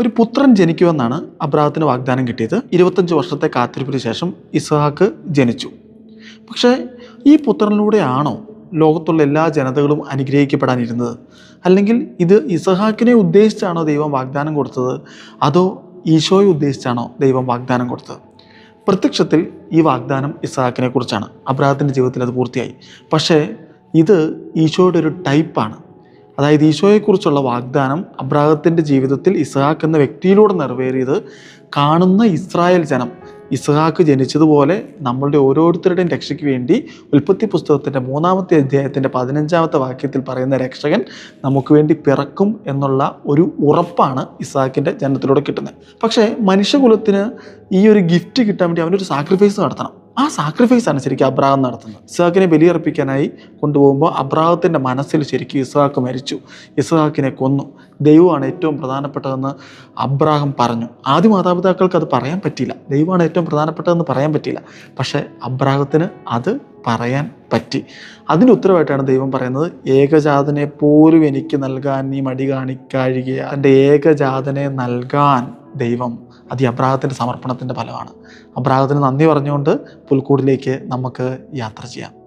ഒരു പുത്രൻ ജനിക്കുമെന്നാണ് അബ്രാഹത്തിന് വാഗ്ദാനം കിട്ടിയത്. ഇരുപത്തഞ്ച് വർഷത്തെ കാത്തിരിപ്പിന് ശേഷം ഇസഹാക്ക് ജനിച്ചു. പക്ഷേ ഈ പുത്രനിലൂടെയാണോ ലോകത്തുള്ള എല്ലാ ജനതകളും അനുഗ്രഹിക്കപ്പെടാനിരുന്നത്? അല്ലെങ്കിൽ ഇത് ഇസഹാക്കിനെ ഉദ്ദേശിച്ചാണോ ദൈവം വാഗ്ദാനം കൊടുത്തത്? അതോ ഈശോയെ ഉദ്ദേശിച്ചാണോ ദൈവം വാഗ്ദാനം കൊടുത്തത്? പ്രത്യക്ഷത്തിൽ ഈ വാഗ്ദാനം ഇസഹാക്കിനെ കുറിച്ചാണ് അബ്രാഹത്തിന്റെ ജീവിതത്തിൽ അത് പൂർത്തിയായി. പക്ഷേ ഇത് ഈശോയുടെ ഒരു ടൈപ്പാണ്. അതായത് ഈശോയെക്കുറിച്ചുള്ള വാഗ്ദാനം അബ്രാഹത്തിന്റെ ജീവിതത്തിൽ ഇസ്ഹാക്ക് എന്ന വ്യക്തിയിലൂടെ നിറവേറിയത് കാണുന്ന ഇസ്രായേൽ ജനം. ഇസ്ഹാക്ക് ജനിച്ചതുപോലെ നമ്മളുടെ ഓരോരുത്തരുടെയും രക്ഷയ്ക്ക് വേണ്ടി ഉൽപ്പത്തി പുസ്തകത്തിന്റെ മൂന്നാമത്തെ അധ്യായത്തിന്റെ പതിനഞ്ചാമത്തെ വാക്യത്തിൽ പറയുന്ന രക്ഷകൻ നമുക്ക് വേണ്ടി പിറക്കും എന്നുള്ള ഒരു ഉറപ്പാണ് ഇസ്ഹാക്കിന്റെ ജനനത്തിലൂടെ കിട്ടുന്നത്. പക്ഷേ മനുഷ്യകുലത്തിന് ഈ ഒരു ഗിഫ്റ്റ് കിട്ടാൻ വേണ്ടി അവനൊരു സാക്രിഫൈസ് നടത്തണം. ആ സാക്രിഫൈസ് ആണ് ശരിക്കും അബ്രാഹം നടത്തുന്നത്. ഇസ്ഹാക്കിനെ ബലിയർപ്പിക്കാനായി കൊണ്ടുപോകുമ്പോൾ അബ്രാഹത്തിന്റെ മനസ്സിൽ ശരിക്കും ഇസ്ഹാക്ക് മരിച്ചു. ഇസ്ഹാക്കിനെ കൊന്നു. ദൈവമാണ് ഏറ്റവും പ്രധാനപ്പെട്ടതെന്ന് അബ്രാഹം പറഞ്ഞു. ആദ്യ മാതാപിതാക്കൾക്ക് അത് പറയാൻ പറ്റില്ല ദൈവമാണ് ഏറ്റവും പ്രധാനപ്പെട്ടതെന്ന് പറയാൻ പറ്റില്ല പക്ഷേ അബ്രാഹത്തിന് അത് പറയാൻ പറ്റി. അതിന്റെ ഉത്തരവായിട്ടാണ് ദൈവം പറയുന്നത് ഏകജാതനെ പോലും എനിക്ക് നൽകാൻ നീ മടി കാണിക്കാഴിക എന്റെ ഏകജാതനെ നൽകാൻ ദൈവം അത് ഈ അബ്രാഹത്തിന്റെ സമർപ്പണത്തിന്റെ ഫലമാണ്. അബ്രാഹത്തിന് നന്ദി പറഞ്ഞുകൊണ്ട് പുൽക്കൂടിലേക്ക് നമുക്ക് യാത്ര ചെയ്യാം.